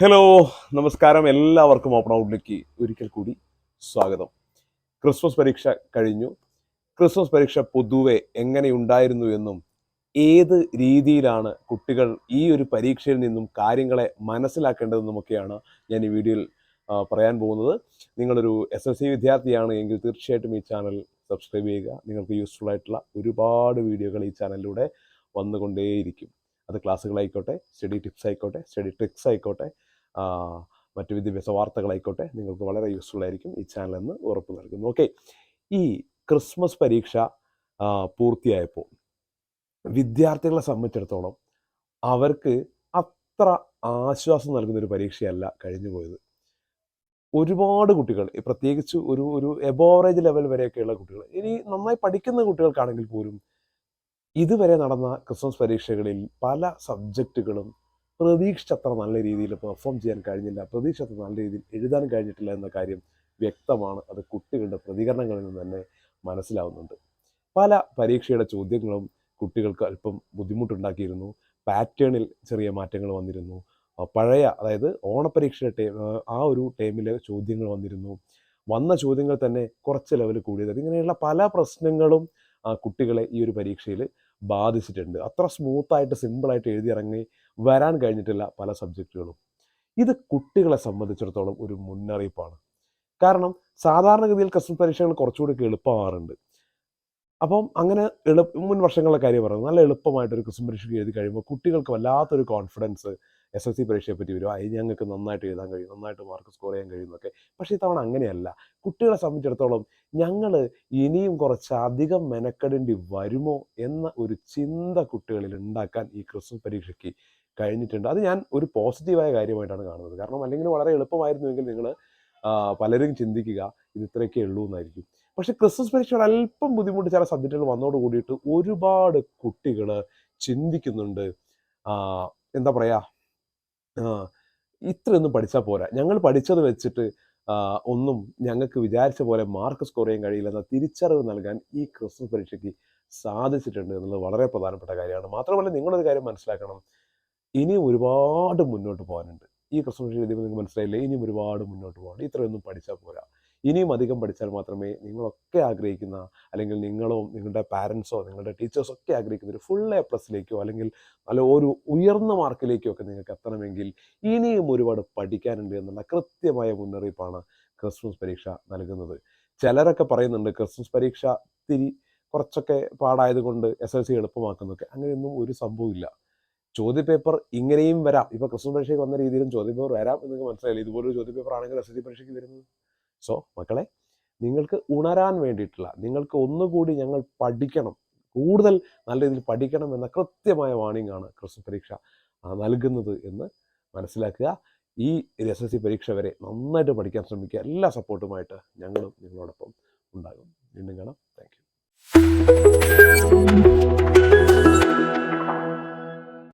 Hello നമസ്കാരം. എല്ലാവർക്കും open ഔട്ട്ലേക്ക് ഒരിക്കൽ കൂടി സ്വാഗതം. ക്രിസ്മസ് പരീക്ഷ കഴിഞ്ഞു. ക്രിസ്മസ് പരീക്ഷ പൊതുവെ എങ്ങനെയുണ്ടായിരുന്നു എന്നും ഏത് രീതിയിലാണ് കുട്ടികൾ ഈ ഒരു പരീക്ഷയിൽ നിന്നും കാര്യങ്ങളെ മനസ്സിലാക്കേണ്ടതെന്നുമൊക്കെയാണ് ഞാൻ ഈ വീഡിയോയിൽ പറയാൻ പോകുന്നത്. നിങ്ങളൊരു എസ് എസ് സി വിദ്യാർത്ഥിയാണ് എങ്കിൽ തീർച്ചയായിട്ടും ഈ ചാനൽ സബ്സ്ക്രൈബ് ചെയ്യുക. നിങ്ങൾക്ക് യൂസ്ഫുൾ ആയിട്ടുള്ള ഒരുപാട് വീഡിയോകൾ ഈ ചാനലിലൂടെ വന്നുകൊണ്ടേയിരിക്കും. അത് ക്ലാസ്സുകളായിക്കോട്ടെ സ്റ്റഡി ടിപ്സ് ആയിക്കോട്ടെ സ്റ്റഡി ട്രിക്സ് ആയിക്കോട്ടെ മറ്റ് വിദ്യാഭ്യാസ വാർത്തകളായിക്കോട്ടെ നിങ്ങൾക്ക് വളരെ യൂസ്ഫുൾ ആയിരിക്കും ഈ ചാനൽ എന്ന് ഉറപ്പ് നൽകുന്നു. ഓക്കെ ഈ ക്രിസ്മസ് പരീക്ഷ പൂർത്തിയായപ്പോൾ വിദ്യാർത്ഥികളെ സംബന്ധിച്ചിടത്തോളം അവർക്ക് അത്ര ആശ്വാസം നൽകുന്ന ഒരു പരീക്ഷയല്ല കഴിഞ്ഞു പോയത്. ഒരുപാട് കുട്ടികൾ പ്രത്യേകിച്ച് ഒരു ഒരു എബോവറേജ് ലെവൽ വരെയൊക്കെയുള്ള കുട്ടികൾ ഇനി നന്നായി പഠിക്കുന്ന കുട്ടികൾക്കാണെങ്കിൽ പോലും ഇതുവരെ നടന്ന ക്രിസ്മസ് പരീക്ഷകളിൽ പല സബ്ജക്റ്റുകളും പ്രതീക്ഷിച്ചത്ര നല്ല രീതിയിൽ പെർഫോം ചെയ്യാൻ കഴിഞ്ഞില്ല. പ്രതീക്ഷിച്ചത്ര നല്ല രീതിയിൽ എഴുതാൻ കഴിഞ്ഞിട്ടില്ല എന്ന കാര്യം വ്യക്തമാണ്. അത് കുട്ടികളുടെ പ്രതികരണങ്ങളിൽ നിന്ന് തന്നെ മനസ്സിലാവുന്നുണ്ട്. പല പരീക്ഷയുടെ ചോദ്യങ്ങളും കുട്ടികൾക്ക് അല്പം ബുദ്ധിമുട്ടുണ്ടാക്കിയിരുന്നു. പാറ്റേണിൽ ചെറിയ മാറ്റങ്ങൾ വന്നിരുന്നു. പഴയ അതായത് ഓണപരീക്ഷയുടെ ടൈം ആ ഒരു ടൈമിലെ ചോദ്യങ്ങൾ വന്നിരുന്നു. വന്ന ചോദ്യങ്ങൾ തന്നെ കുറച്ച് ലെവൽ കൂടിയത്. ഇങ്ങനെയുള്ള പല പ്രശ്നങ്ങളും കുട്ടികളെ ഈ ഒരു പരീക്ഷയിൽ ബാധിച്ചിട്ടുണ്ട്. അത്ര സ്മൂത്തായിട്ട് സിമ്പിളായിട്ട് എഴുതിയിറങ്ങി വരാൻ കഴിഞ്ഞിട്ടില്ല പല സബ്ജക്റ്റുകളും ഇത് കുട്ടികളെ സംബന്ധിച്ചിടത്തോളം ഒരു മുന്നറിയിപ്പാണ്. കാരണം സാധാരണഗതിയിൽ കസ്റ്റം പരീക്ഷകൾ കുറച്ചുകൂടി എളുപ്പമാറുണ്ട് അപ്പം അങ്ങനെ എളു മുൻ വർഷങ്ങളിലെ കാര്യം പറയുന്നത് നല്ല എളുപ്പമായിട്ട് ഒരു കസ്റ്റം പരീക്ഷയ്ക്ക് എഴുതി കഴിയുമ്പോൾ കുട്ടികൾക്ക് വല്ലാത്തൊരു കോൺഫിഡൻസ് എസ് എസ് സി പരീക്ഷയെ പറ്റി വരും. അത് ഞങ്ങൾക്ക് നന്നായിട്ട് എഴുതാൻ കഴിയും നന്നായിട്ട് മാർക്ക് സ്കോർ ചെയ്യാൻ കഴിയുന്നൊക്കെ പക്ഷെ ഇത്തവണ അങ്ങനെയല്ല. കുട്ടികളെ സംബന്ധിച്ചിടത്തോളം ഞങ്ങൾ ഇനിയും കുറച്ച് അധികം മെനക്കെടേണ്ടി വരുമോ എന്ന ഒരു ചിന്ത കുട്ടികളിൽ ഉണ്ടാക്കാൻ ഈ ക്രിസ്മസ് പരീക്ഷയ്ക്ക് കഴിഞ്ഞിട്ടുണ്ട്. അത് ഞാൻ ഒരു പോസിറ്റീവായ കാര്യമായിട്ടാണ് കാണുന്നത്. കാരണം അല്ലെങ്കിൽ വളരെ എളുപ്പമായിരുന്നുവെങ്കിൽ നിങ്ങൾ പലരും ചിന്തിക്കുക ഇത് ഇത്രയൊക്കെ ഉള്ളൂ എന്നായിരിക്കും. പക്ഷെ ക്രിസ്മസ് പരീക്ഷയുടെ അല്പം ബുദ്ധിമുട്ട് ചില സബ്ജക്റ്റുകൾ വന്നോട് കൂടിയിട്ട് ഒരുപാട് കുട്ടികൾ ചിന്തിക്കുന്നുണ്ട്. എന്താ പറയുക ഇത്രയൊന്നും പഠിച്ചാൽ പോരാ. ഞങ്ങൾ പഠിച്ചത് വെച്ചിട്ട് ഒന്നും ഞങ്ങൾക്ക് വിചാരിച്ച പോലെ മാർക്ക് സ്കോർ ചെയ്യാൻ കഴിയില്ലെന്ന തിരിച്ചറിവ് നൽകാൻ ഈ ക്രിസ്മസ് പരീക്ഷയ്ക്ക് സാധിച്ചിട്ടുണ്ട് എന്നുള്ളത് വളരെ പ്രധാനപ്പെട്ട കാര്യമാണ്. മാത്രമല്ല നിങ്ങളൊരു കാര്യം മനസ്സിലാക്കണം. ഇനിയും ഒരുപാട് മുന്നോട്ട് പോകാനുണ്ട്. ഈ ക്രിസ്മസ് എഴുതിയപ്പോൾ നിങ്ങൾക്ക് മനസ്സിലായില്ലേ? ഇനിയും ഒരുപാട് മുന്നോട്ട് പോകാനുണ്ട്. ഇത്രയൊന്നും പഠിച്ചാൽ പോരാ. ഇനിയും അധികം പഠിച്ചാൽ മാത്രമേ നിങ്ങളൊക്കെ ആഗ്രഹിക്കുന്ന അല്ലെങ്കിൽ നിങ്ങളോ നിങ്ങളുടെ പാരൻസോ നിങ്ങളുടെ ടീച്ചേഴ്സോ ഒക്കെ ആഗ്രഹിക്കുന്ന ഒരു ഫുൾ എ പ്ലസിലേക്കോ അല്ലെങ്കിൽ നല്ല ഒരു ഉയർന്ന മാർക്കിലേക്കോ ഒക്കെ നിങ്ങൾക്ക് എത്തണമെങ്കിൽ ഇനിയും ഒരുപാട് പഠിക്കാനുണ്ട് എന്നുള്ള കൃത്യമായ മുന്നറിയിപ്പാണ് ക്രിസ്മസ് പരീക്ഷ നൽകുന്നത്. ചിലരൊക്കെ പറയുന്നുണ്ട് ക്രിസ്മസ് പരീക്ഷ തിരി കുറച്ചൊക്കെ പാടായത് കൊണ്ട് എസ് എൽ സി എളുപ്പമാക്കുന്നൊക്കെ. അങ്ങനെയൊന്നും ഒരു സംഭവമില്ല ചോദ്യപേപ്പർ ഇങ്ങനെയും വരാം. ഇപ്പൊ ക്രിസ്മസ് പരീക്ഷയ്ക്ക് വന്ന രീതിയിലും ചോദ്യപേപ്പർ വരാം എന്ന് നിങ്ങൾക്ക് മനസ്സിലായില്ല? ഇതുപോലൊരു ചോദ്യപേപ്പർ ആണെങ്കിൽ എസ് എൽ സി പരീക്ഷയ്ക്ക് വരുന്നത്. സോ മക്കളെ നിങ്ങൾക്ക് ഉണരാൻ വേണ്ടിയിട്ടുള്ള നിങ്ങൾക്ക് ഒന്നുകൂടി ഞങ്ങൾ പഠിക്കണം കൂടുതൽ നല്ല രീതിയിൽ പഠിക്കണം എന്ന കൃത്യമായ വാണിംഗ് ആണ് ക്രിസ്തു പരീക്ഷ നൽകുന്നത് എന്ന് മനസ്സിലാക്കുക. ഈ എസ് എസ് സി പരീക്ഷ വരെ നന്നായിട്ട് പഠിക്കാൻ ശ്രമിക്കുക. എല്ലാ സപ്പോർട്ടുമായിട്ട് ഞങ്ങളും നിങ്ങളോടൊപ്പം